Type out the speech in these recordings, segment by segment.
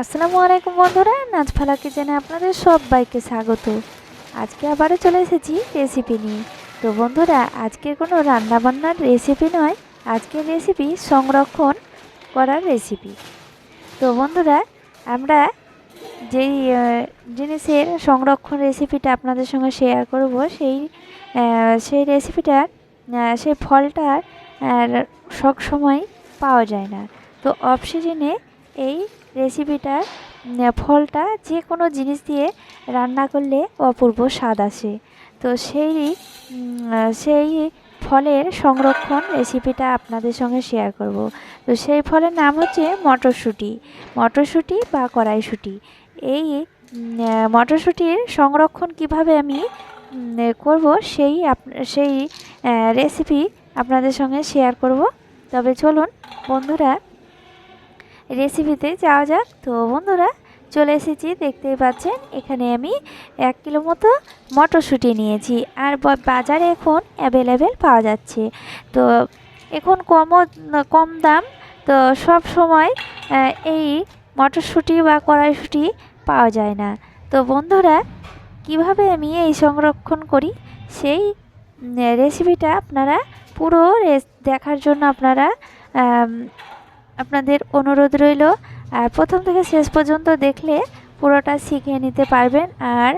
আসসালামু আলাইকুম বন্ধুরা নাচফালা কিচেনে আপনাদের সবাইকে স্বাগত। আজকে আবারও চলে এসেছি রেসিপি নিয়ে। তো বন্ধুরা আজকে কোনো রান্নাবান্নার রেসিপি নয়, আজকের রেসিপি সংরক্ষণ করার রেসিপি তো বন্ধুরা, আমরা যেই জিনিসের সংরক্ষণ রেসিপিটা আপনাদের সঙ্গে শেয়ার করব, সেই সেই রেসিপিটার সেই ফলটার সব সময় পাওয়া যায় না। তো অফ সিজনে এই রেসিপিটার ফলটা যে কোনো জিনিস দিয়ে রান্না করলে অপূর্ব স্বাদ আসে। তো সেই সেই ফলের সংরক্ষণ রেসিপিটা আপনাদের সঙ্গে শেয়ার করব। তো সেই ফলের নাম হচ্ছে মটরশুঁটি। মটরশুঁটি বা কড়াইশুঁটি। এই মটরশুঁটির সংরক্ষণ কীভাবে আমি করব সেই সেই রেসিপি আপনাদের সঙ্গে শেয়ার করব। তবে চলুন, বন্ধুরা রেসিপিতে যাওয়া যাক। তো বন্ধুরা, চলে এসেছি, দেখতেই পাচ্ছেন, এখানে আমি এক কিলো মতো মটরশুঁটি নিয়েছি। আর বাজারে এখন অ্যাভেলেবেল পাওয়া যাচ্ছে। তো এখন কমও কম দাম, তো সব সময় এই মটরশুঁটি বা কড়াইশুঁটি পাওয়া যায় না। তো বন্ধুরা, কীভাবে আমি এই সংরক্ষণ করি, সেই রেসিপিটা আপনারা পুরো দেখার জন্য আপনারা আপনাদের অনুরোধ রইল, আর প্রথম থেকে শেষ পর্যন্ত দেখলে পুরোটা শিখে নিতে পারবেন আর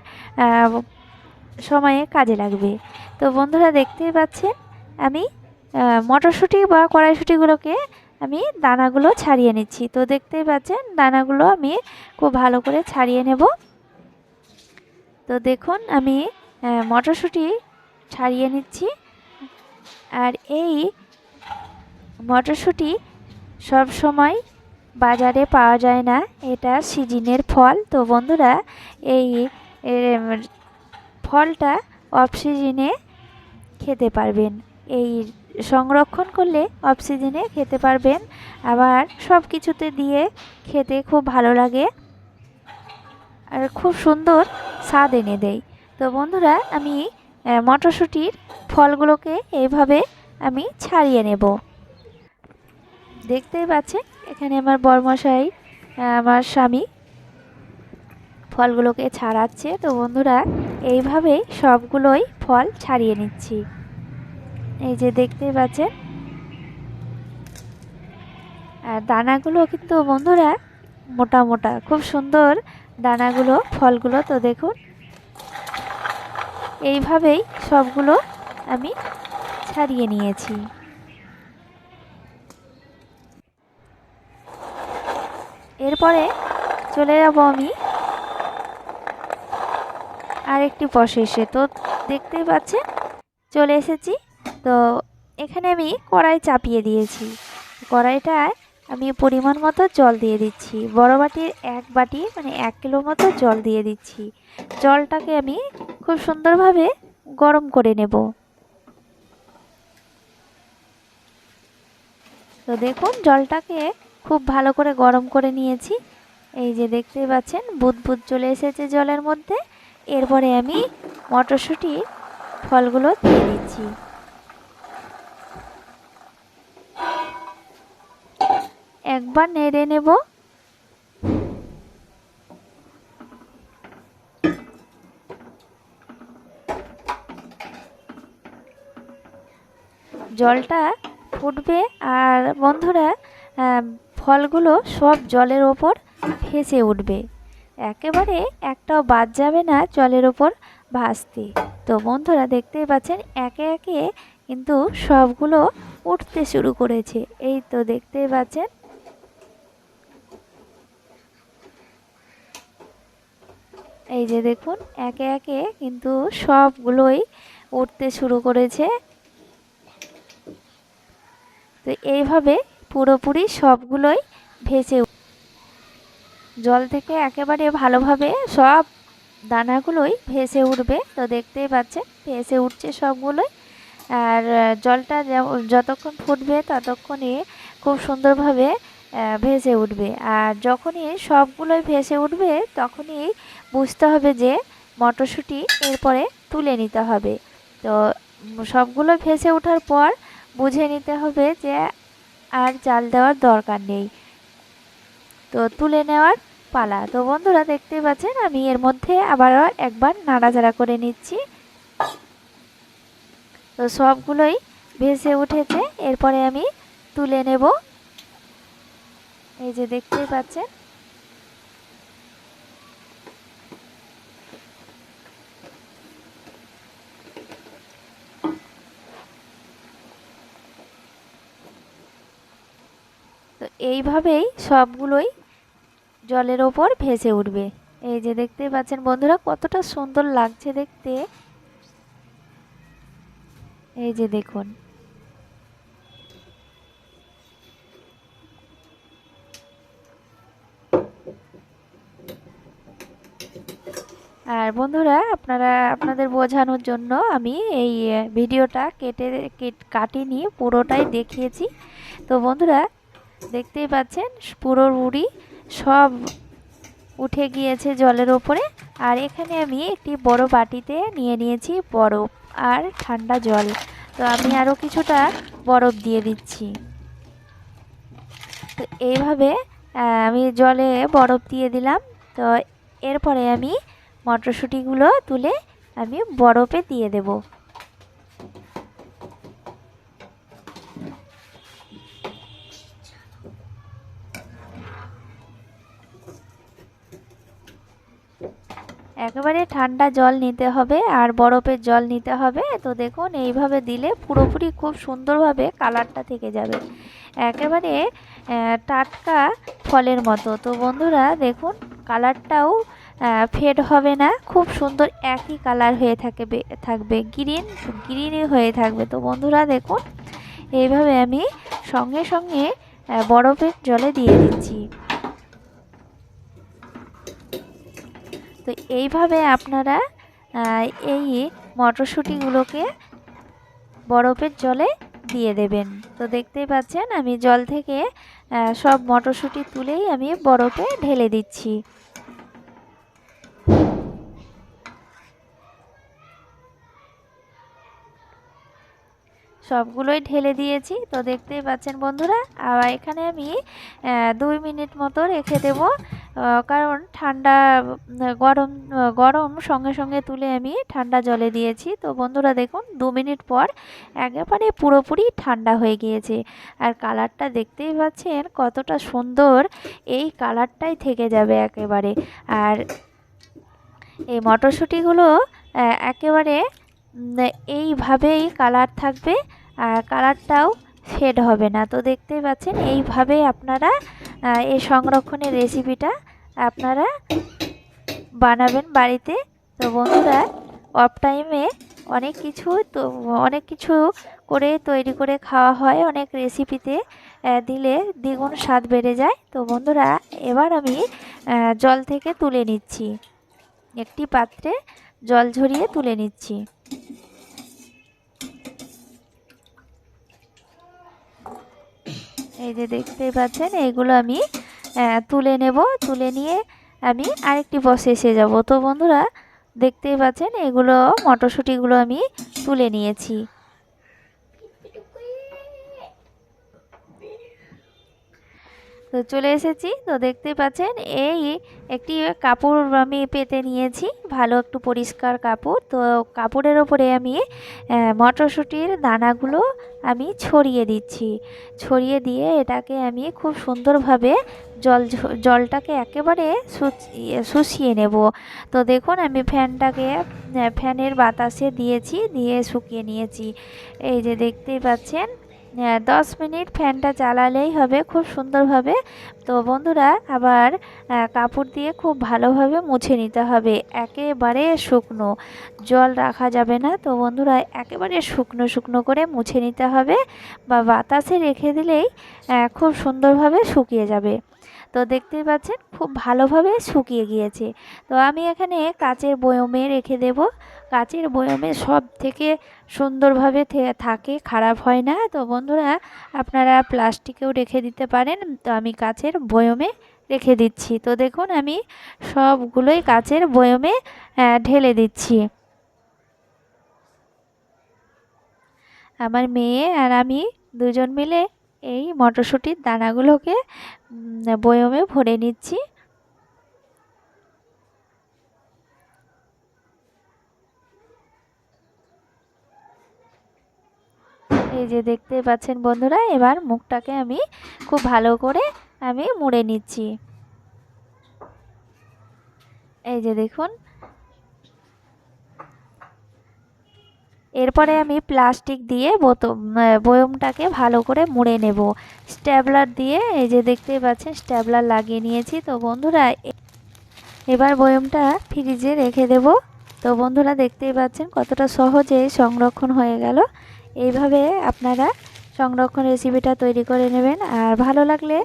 সময়ে কাজে লাগবে। তো বন্ধুরা দেখতেই পাচ্ছেন, আমি মটরশুঁটি বা কড়াইশুঁটিগুলোকে আমি দানাগুলো ছাড়িয়ে নিচ্ছি। তো দেখতেই পাচ্ছেন, দানাগুলো আমি খুব ভালো করে ছাড়িয়ে নেব। তো দেখুন, আমি মটরশুঁটি ছাড়িয়ে নিচ্ছি। আর এই মটরশুঁটি সব সময় বাজারে পাওয়া যায় না। এটা সিজনের ফল। তো বন্ধুরা, এই ফলটা অফ সিজনে খেতে পারবেন। এই সংরক্ষণ করলে অফ সিজনে খেতে পারবেন। আবার সব কিছুতে দিয়ে খেতে খুব ভালো লাগে আর খুব সুন্দর স্বাদ এনে দেয়। তো বন্ধুরা, আমি মটরশুঁটির ফলগুলোকে এইভাবে আমি ছাড়িয়ে নেব। দেখতেই পাচ্ছেন, এখানে আমার বরমশাই আমার স্বামী ফলগুলোকে ছাড়াচ্ছে। তো বন্ধুরা, এইভাবেই সবগুলোই ফল ছাড়িয়ে নিচ্ছি। এই যে দেখতেই পাচ্ছেন। আর দানাগুলো কিন্তু বন্ধুরা মোটা মোটা, খুব সুন্দর দানাগুলো, ফলগুলো। তো দেখুন, এইভাবেই সবগুলো আমি ছাড়িয়ে নিয়েছি। এরপরে চলে যাব আমি। আরেকটি প্রসেসে তো দেখতেই পাচ্ছেন, চলে এসেছি। তো এখানে আমি কড়াই চাপিয়ে দিয়েছি। কড়াইটায় আমি পরিমাণ মতো জল দিয়ে দিচ্ছি। বড় বাটির এক বাটি মানে এক কিলো মতো জল দিয়ে দিচ্ছি। জলটাকে আমি খুব সুন্দরভাবে গরম করে নেব। তো দেখুন, জলটাকে খুব ভালো করে গরম করে নিয়েছি। এই যে দেখতেই পাচ্ছেন বুদ বুদ চলে এসেছে জলের মধ্যে। এরপরে আমি মটরশুঁটি ফলগুলো দিয়ে দিচ্ছি। একবার নেড়ে নেব। জলটা ফুটবে আর বন্ধুরা ফলগুলো সব জলের ওপর ভেসে উঠবে। একেবারে একটাও বাদ যাবে না জলের ওপর ভাসতে। তো বন্ধুরা দেখতেই পাচ্ছেন, একে একে কিন্তু সবগুলো উঠতে শুরু করেছে। এই তো দেখতেই পাচ্ছেন। এই যে দেখুন, একে একে কিন্তু সবগুলোই উঠতে শুরু করেছে। তো এইভাবে পুরোপুরি সবগুলোই ভেসে জল থেকে একেবারে ভালোভাবে সব দানাগুলোই ভেসে উঠবে। তো দেখতেই পাচ্ছেন, ভেসে উঠছে সবগুলোই। আর জলটা যতক্ষণ ফুটবে ততক্ষণই খুব সুন্দরভাবে ভেসে উঠবে। আর যখনই সবগুলোই ভেসে উঠবে তখনই বুঝতে হবে যে মটরশুঁটি এরপরে তুলে নিতে হবে। তো সবগুলো ভেসে ওঠার পর বুঝে নিতে হবে যে আর জাল দেওয়ার দরকার নেই। তো তুলে নেওয়ার পালা। তো বন্ধুরা দেখতে পাচ্ছেন, আমি এর মধ্যে আবার একবার নাড়াচাড়া করে নিচ্ছি। তো সবগুলোই ভেসে উঠেছে। এরপরে আমি তুলে নেব। এই যে দেখতেই পাচ্ছেন তো এইভাবেই সবগুলোই জলের ওপর ভেসে উঠবে। এই যে দেখতে পাচ্ছেন বন্ধুরা, কতটা সুন্দর লাগছে দেখতে। এই যে দেখুন। আর বন্ধুরা, আপনারা, আপনাদের বোঝানোর জন্য আমি এই ভিডিওটা কেটে, কাটিনি, পুরোটাই দেখিয়েছি। তো বন্ধুরা দেখতেই পাচ্ছেন, পুরো রুড়ি সব উঠে গিয়েছে জলের ওপরে। আর এখানে আমি একটি বড় বাটিতে নিয়ে নিয়েছি বরফ আর ঠান্ডা জল। তো আমি আরও কিছুটা বরফ দিয়ে দিচ্ছি। তো এইভাবে আমি জলে বরফ দিয়ে দিলাম। তো এরপরে আমি মটরশুঁটিগুলো তুলে আমি বরফে দিয়ে দেবো। একেবারে ঠান্ডা জল নিতে হবে আর বরফের জল নিতে হবে। তো দেখুন, এইভাবে দিলে পুরোপুরি খুব সুন্দরভাবে কালারটা থেকে যাবে। একেবারে টাটকা ফলের মতো। তো বন্ধুরা, দেখুন, কালারটাও ফেড হবে না। খুব সুন্দর একই কালার হয়ে থাকবে থাকবে। গ্রিন, গ্রিনই হয়ে থাকবে। তো বন্ধুরা, দেখুন, এইভাবে আমি সঙ্গে সঙ্গে বরফের জলে দিয়ে দিচ্ছি। তো এইভাবে আপনারা এই মটরশুঁটিগুলোকে বরফের জলে দিয়ে দেবেন। তো দেখতেই পাচ্ছেন, আমি জল থেকে সব মটরশুঁটি তুলেই আমি বরফে ঢেলে দিচ্ছি। সবগুলোই ঢেলে দিয়েছি। তো দেখতেই পাচ্ছেন বন্ধুরা আর এখানে আমি দুই মিনিট মতো রেখে দেব। কারণ ঠান্ডা গরম গরম সঙ্গে সঙ্গে তুলে আমি ঠান্ডা জলে দিয়েছি। তো বন্ধুরা দেখুন, দু মিনিট পর একেবারে পুরোপুরি ঠান্ডা হয়ে গিয়েছে। আর কালারটা দেখতেই পাচ্ছেন, কতটা সুন্দর এই কালারটাই থেকে যাবে একেবারে। আর এই মটরশুঁটিগুলো একেবারে এইভাবেই কালার থাকবে, আর কালারটাও ফেড হবে না। তো দেখতেই পাচ্ছেন, এইভাবেই আপনারা এই সংরক্ষণের রেসিপিটা আপনারা বানাবেন বাড়িতে। তো বন্ধুরা অফ টাইমে অনেক কিছু তো, অনেক কিছু করে তৈরি করে খাওয়া হয়, অনেক রেসিপিতে দিলে দ্বিগুণ স্বাদ বেড়ে যায়। তো বন্ধুরা, এবার আমি জল থেকে তুলে নিচ্ছি। একটি পাত্রে জল ঝরিয়ে তুলে নিচ্ছি। এই যে দেখতেই পাচ্ছেন এইগুলো আমি তুলে নেব, তুলে নিয়ে আমি আরেকটি বসে এসে যাব। তো বন্ধুরা, দেখতেই পাচ্ছেন, এগুলো মটরশুঁটিগুলো আমি তুলে নিয়েছি। তো চলে এসেছি। তো দেখতে পাচ্ছেন, এই একটি কাপড় আমি পেতে নিয়েছি। ভালো একটু পরিষ্কার কাপড়। তো কাপড়ের ওপরে আমি মটরশুঁটির দানাগুলো আমি ছড়িয়ে দিচ্ছি। ছড়িয়ে দিয়ে এটাকে আমি খুব সুন্দরভাবে জল জলটাকে একেবারে শুষিয়ে নেব। তো দেখুন, আমি ফ্যানটাকে ফ্যানের বাতাসে দিয়েছি, দিয়ে শুকিয়ে নিয়েছি। এই যে দেখতেই পাচ্ছেন দশ মিনিট ফ্যানটা চালালেই হবে খুব সুন্দরভাবে। তো বন্ধুরা, আবার কাপড় দিয়ে খুব ভালোভাবে মুছে নিতে হবে। একেবারে শুকনো। জল রাখা যাবে না। তো বন্ধুরা, একেবারে শুকনো শুকনো করে মুছে নিতে হবে বা বাতাসে রেখে দিলেই খুব সুন্দরভাবে শুকিয়ে যাবে। তো দেখতেই পাচ্ছেন খুব ভালোভাবে শুকিয়ে গিয়েছে। তো আমি এখানে কাচের বয়মে রেখে দেব। কাচের বয়মে সব থেকে সুন্দরভাবে থাকে, খারাপ হয় না। তো বন্ধুরা, আপনারা প্লাস্টিকেও রেখে দিতে পারেন। তো আমি কাচের বয়মে রেখে দিচ্ছি। তো দেখুন, আমি সবগুলোই কাচের বয়মে ঢেলে দিচ্ছি। আমার মেয়ে আর আমি দুজন মিলে এই মটরশুঁটির দানাগুলোকে বয়মে ভরে নিচ্ছি। এই যে দেখতে পাচ্ছেন বন্ধুরা, এবার মুখটাকে আমি খুব ভালো করে আমি মুড়ে নিচ্ছি। এই যে দেখুন এরপরে আমি প্লাস্টিক দিয়ে বয়মটাকে ভালো করে মুড়ে নেব। স্ট্যাবলার দিয়ে, এই যে দেখতেই পাচ্ছেন, স্ট্যাবলার লাগিয়ে নিয়েছি। তো বন্ধুরা এবার বয়মটা ফ্রিজে রেখে দেব। তো বন্ধুরা, দেখতেই পাচ্ছেন কতটা সহজে সংরক্ষণ হয়ে গেল। এইভাবে আপনারা সংরক্ষণ রেসিপিটা তৈরি করে নেবেন। আর ভালো লাগলে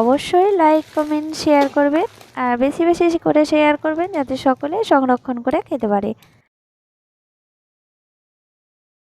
অবশ্যই লাইক কমেন্ট শেয়ার করবেন। আর বেশি বেশি করে শেয়ার করবেন, যাতে সকলে সংরক্ষণ করে খেতে পারে।